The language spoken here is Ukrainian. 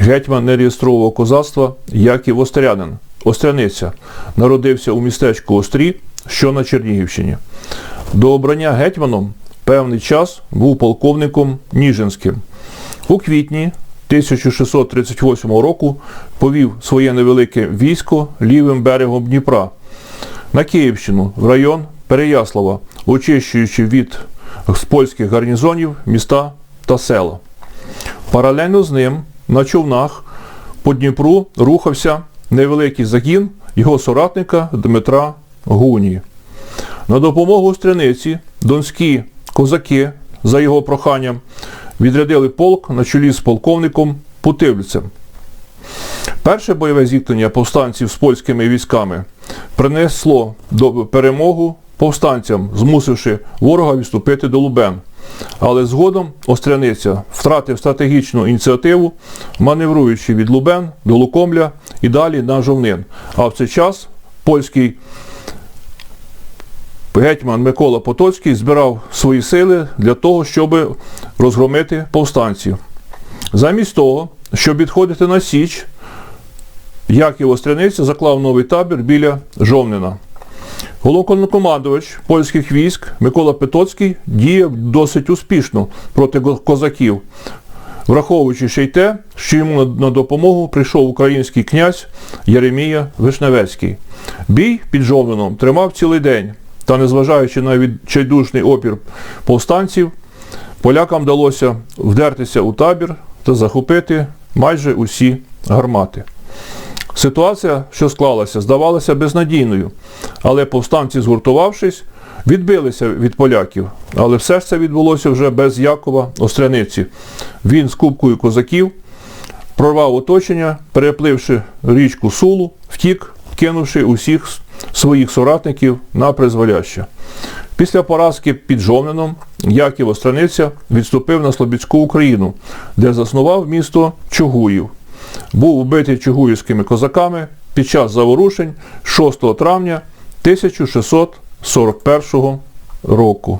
гетьман нереєстрового козацтва Яків Острянин, Остряниця, народився у містечку Острі, що на Чернігівщині. До обрання гетьманом певний час був полковником Ніжинським. У квітні 1638 року повів своє невелике військо лівим берегом Дніпра на Київщину в район Переяслава, очищуючи від польських гарнізонів міста та села. Паралельно з ним на човнах по Дніпру рухався невеликий загін його соратника Дмитра Гунії. На допомогу Стряниці донські козаки за його проханням відрядили полк на чолі з полковником Путивльцем. Перше бойове зіткнення повстанців з польськими військами принесло до перемогу повстанцям, змусивши ворога відступити до Лубен. Але згодом Остряниця втратив стратегічну ініціативу, маневруючи від Лубен до Лукомля і далі на Жовнин. А в цей час польський гетьман Микола Потоцький збирав свої сили для того, щоб розгромити повстанців. Замість того, щоб відходити на Січ, Яків Остряниця заклав новий табір біля Жовнина. Головнокомандувач польських військ Микола Потоцький діяв досить успішно проти козаків, враховуючи ще й те, що йому на- на допомогу прийшов український князь Єремія Вишневецький. Бій під Жовнином тримав цілий день, та незважаючи на відчайдушний опір повстанців, полякам вдалося вдертися у табір та захопити майже усі гармати. Ситуація, що склалася, здавалася безнадійною, але повстанці, згуртувавшись, відбилися від поляків. Але все ж це відбулося вже без Якова Остряниці. Він з купкою козаків прорвав оточення, перепливши річку Сулу, втік, кинувши усіх своїх соратників на призволяще. Після поразки під Жовнином Яків Остраниця відступив на Слобідську Україну, де заснував місто Чугуїв. Був убитий чугуївськими козаками під час заворушень 6 травня 1641 року.